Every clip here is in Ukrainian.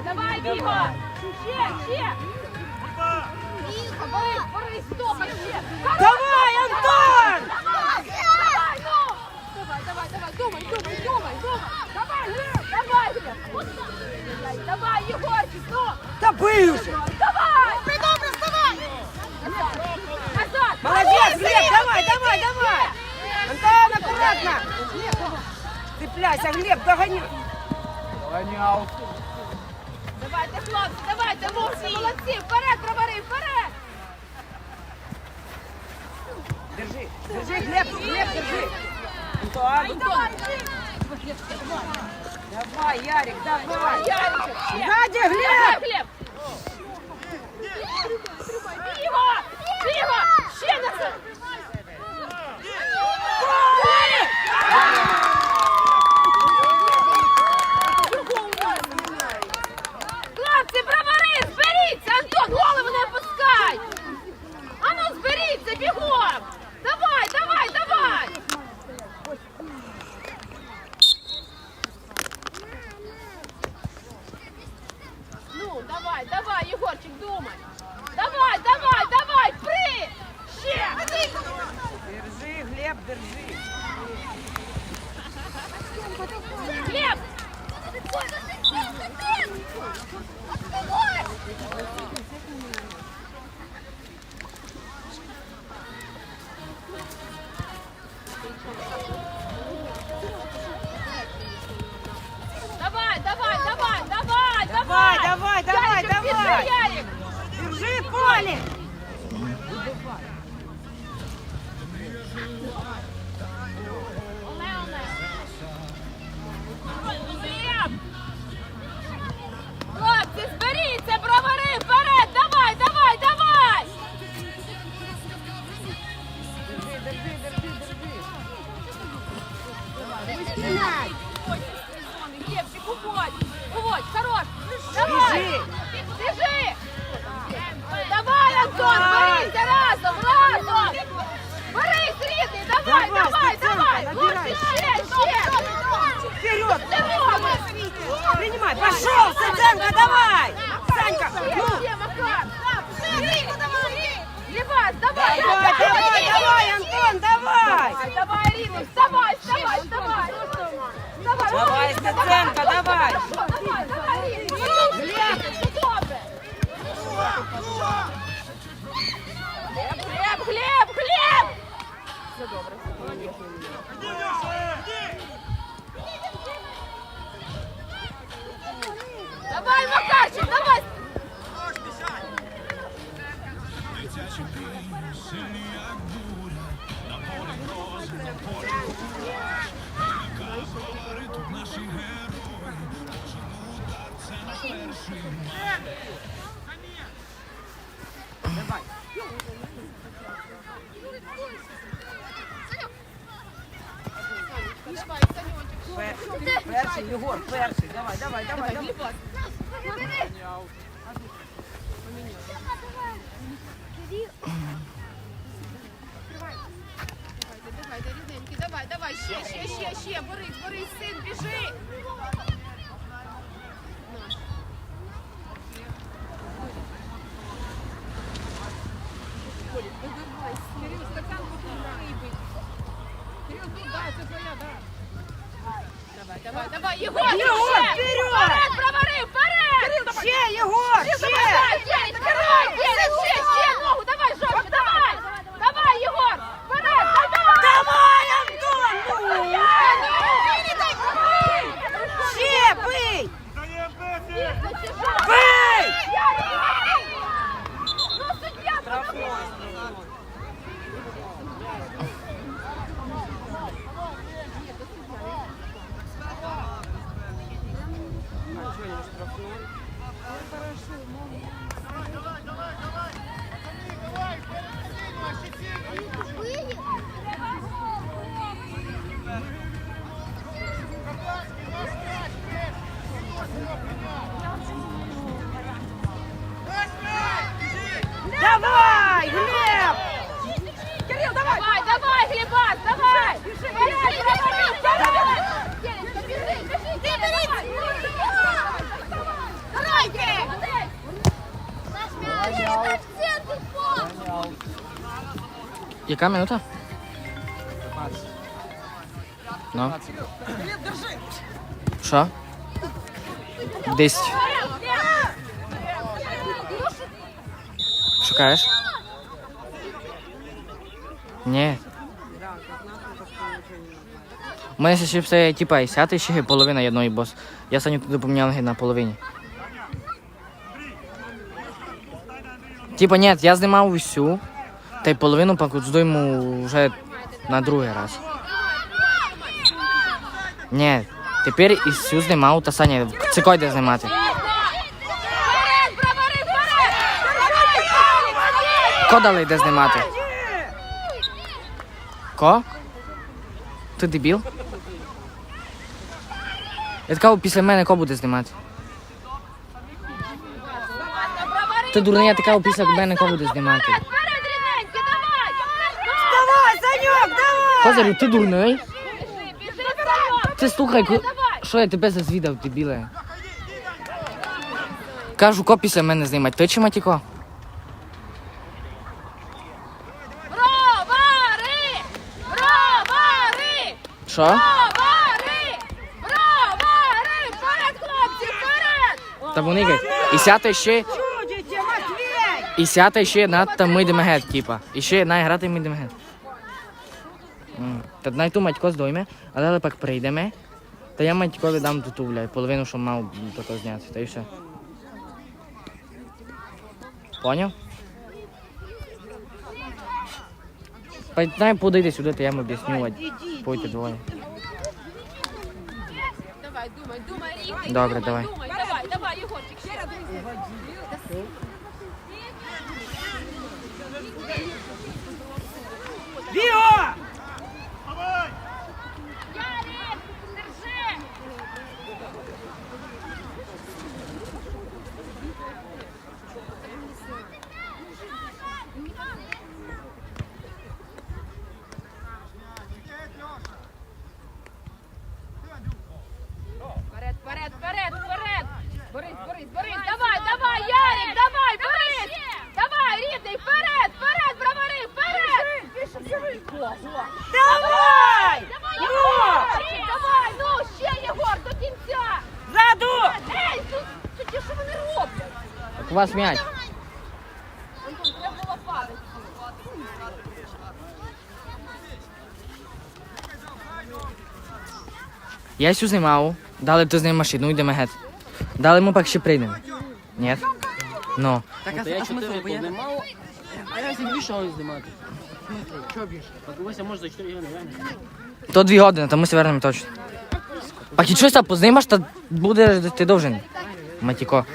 Ігор! Ще, ще! Борис, Борис, Тоха, ще! Давай, Антон! Давай, давай, ну! Давай, давай, давай, думай, думай, думай, думай! Давай, Глеб, давай, Глеб! Давай, Егорчик, ну! Та уже! Давай! Ты добре, вставай! Назад! Молодец, Борис, Глеб, давай, давай, давай! Антон, аккуратно! Цепляйся, Глеб, догони! Гоняв. Давайте, хлопці, давайте, мовці, молодці, вперед, травари, вперед! Держи, держи, Глеб, Глеб, держи! Антон, Давай, давай, Ярик, давай! Ярик. Сзади, Давай, Глеб! Давай, давай, давай, давай, Давай, давай, давай, Ярик, давай. держи, Ярик! Держи поле! Пошел, Саценко, давай! Санька! Ще, Ну! ще, Макар! Лівас, давай! Давай, давай, давай, Антон, давай! Давай, давай, Ріну, вставай, вставай, вставай! Давай, Давай, Ромочка, Стеценко, давай! Давай, давай, Ріну! Глеб, все добре! Глеб, Глеб, Глеб! Все добре. Пер- Перший, Єгор, перший. Давай, давай, давай, давай. Давай, давай, давай, ще, ще, ще, ще, Борис, Борис, син, біжи! Кирил, стакан риби. Кирил, тут, да, це твоя, да. Давай, давай, Єгор, Єгор, вперед! Вперед, бровари, вперед! Ще, Єгор, ще! ще, ще, Яка минута? 15. Ну. Що? Десять. Шукаєш? Ні. У мене ще все типа і сяти ще половина одної бос. Я Саню туди поміняв на половині. Типа ні, я знімав усю, та й половину покуцдуємо вже на другий раз. Ні, тепер і всю знімав, та Саня, це кой де знімати. Ко дали де знімати? Ко? Ти дебіл? Я така після мене ко буде знімати? Ти дурний, я така після мене ко буде знімати. Вперед, рідненькі, давай! Давай, Санек, давай! Козарю, ти дурний? Ти слухай, ку- що я тебе зазвідав, дебіле? Кажу, ко після мене знімати. Ти чи матіко? Бровари! Бровари! Що? Бровари! Бровари! Вперед, хлопці, вперед! Та вони кажуть, і сяти ще, Чудите, Матвей! і сяти ще надто ми йдемо геть, типа. І ще най грати ми йдемо геть. Та най ту матько здойме, а далі пак прийдемо. Та я матькові дам ту, бля, половину, що мав тако зняти, та й все. Поняв? Най подойди сюди, то я йому об'ясню, пойте двоє. Давай, думай, думай, рідний. Добре, давай. Давай, давай, Єгорчик, ще раз. Био! Ярик, держи! Вперед, вперед, вперед, вперед! Борис, Борис, Борис, давай, давай, Ярик, давай, Борис! Давай, рідний, вперед, вперед, бравари, вперед! Давай! Давай, Ну! Єгорчик, давай, ну, ще, Єгор, до кінця! Заду! Ей, тут, тут що вони роблять? Так у вас м'яч. Я сю знімав, дали ти з ним машину, йдемо геть. Дали ми пак ще прийдемо. Ні? Ну. Так, а, а смисл, бо я мав, а я собі більше не знімати. Чого більше? Ось може за 4 гривні, реально. То дві години, то ми се вернемо точно. Пак і щось там познімаш, то буде ти довжен. Матіко.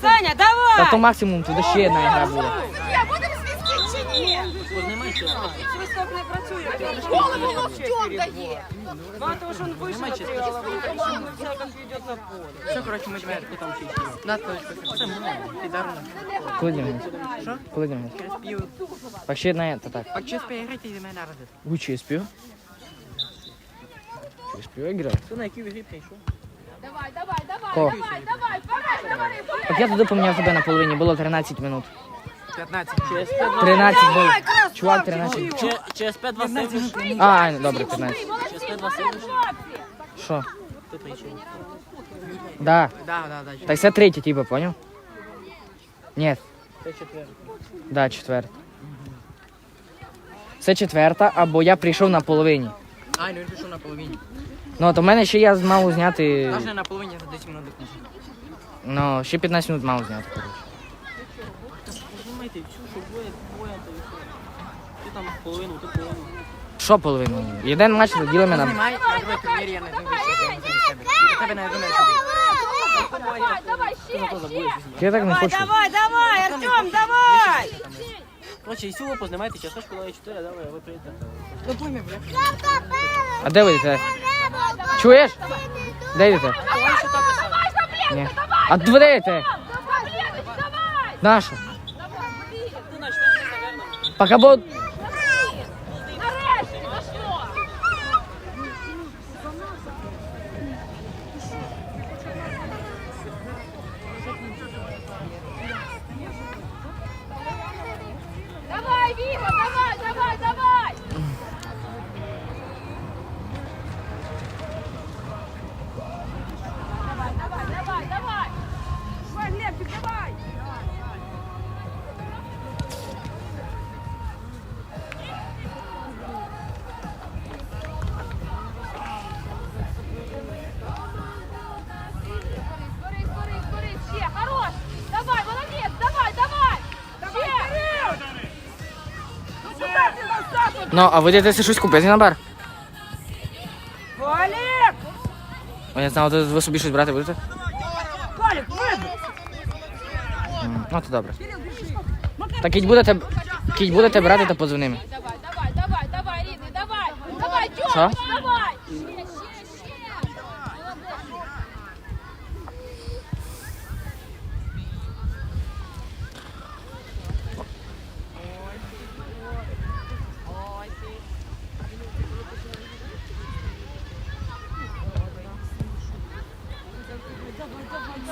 Саня, давай! Та то максимум туди ще одна гра буде. Я будемо свистки чи ні? Познімай ще. Свисток не працює. Голову локтем дає. Мало того, что он выше отстрелал, он всяком идет на поле. Все, коротше, ми тебе там ще йшли. На, точку. Це мало. Підарно. Коли йдемо? Що? Коли йдемо? Пів. Пак ще одна, та так. А чи спіграти і мене радити? У чи спів? Чи спів грає? Ти на якій грі прийшов? Давай, давай, давай, Ко? давай, давай, вперед, давай, вперед. Так я туди поміняв тебе на половині, було 13 минут. 15. Через 5 13 було. Чувак, 13. Чи- Через 5 два сейвиш. А, добре, 15. Молодці, Через 5 два вперед, хлопці. Що? Ти прийшов. Да. Да, да, да. Так це третій, типа, поняв? Ні, Це четвертий. да, четверта. Це четверта, або я прийшов на половині. А, ну він пішов на половині. Ну, то в мене ще я мав зняти. Навіть на половині, за 10 минут допоможе. Ну, ще 15 минут мав зняти. коротше. Познімайте, чу, що двоє, двоє, то і все. Ти там половину, ти половину. Що половину? Один матч ділимо на. Знімай, на я не тебе. Тебе не думаю, що Давай, давай, ще, ще. Я так не Давай, хочу. давай, давай, Артем, давай! Коротше, і сіло познімайте, час точку дає 4, давай, ви прийдете. Ну пойми, бля. А де ви йдете? Чуєш? Де йдете? Ні. давай. А ви де йдете? Павленко, Ну, а ви йдете щось купити на бар? Колік! О, я знав, ви собі щось брати будете? Колік! М, Ну, то добре. Так кіть будете, кіть будете брати, то подзвони мені. Давай, давай, давай, давай, рідний, давай! Давай, Що?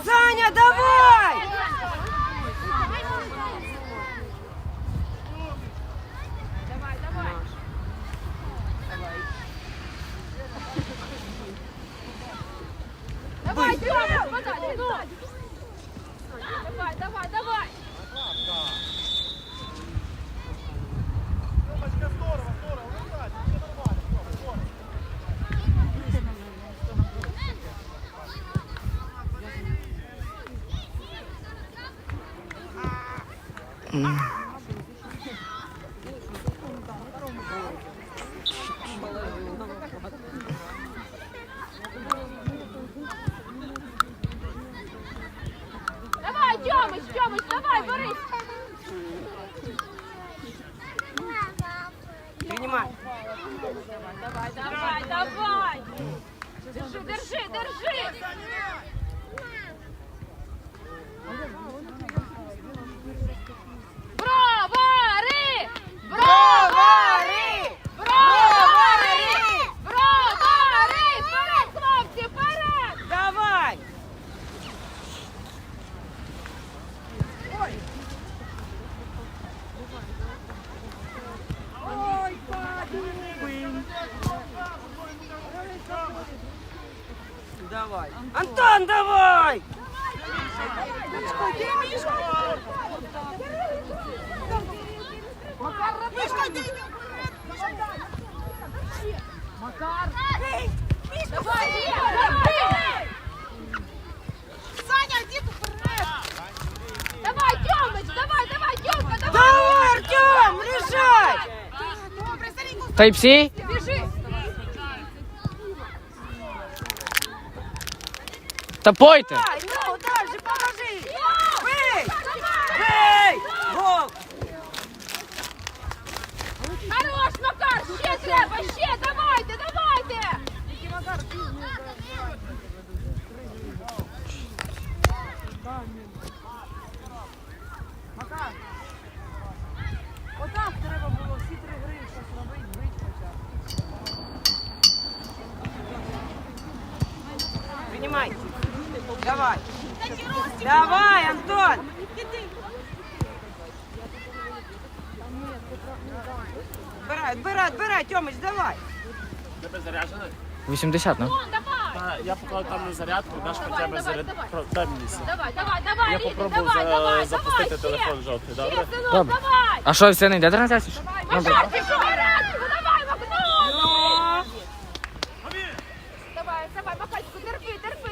Саня, давай давай! Давай, Тьомич, подай, ну! Давай, давай, давай! Давай, давай. Антон, давай! Макар, Мишка, ты Макар! Мишка, давай! Саня, иди вперед! Давай, Тёмыч, давай, давай, Тёмка, давай! Давай, Артём, решай! Тайпси? Та пойте! Ну, дальше, положи! Бей! Бей! Гол! Хорош, Макар, ще треба, ще, давайте, давайте! Отак треба було всі три гри щось робити, бить хоча б. Принимай. Давай. Давай, Антон. Отбирай, отбирай, отбирай, Тёмыч, давай. Тебе заряджений? 80, ну. Давай! Та, Я поклав там на зарядку, даш Давай, хоча б давай, заряд. давай. Про- Дай мені сі. Давай, давай, давай, Я попробую давай, за- давай, запустити давай, телефон ще. жовтий, Ще, добре? синок, Добре. давай! А що, все не йде трансляція? Макар, пішов вперед! Давай, Макар! Ну, Давай, давай, Макарчику, терпи, терпи,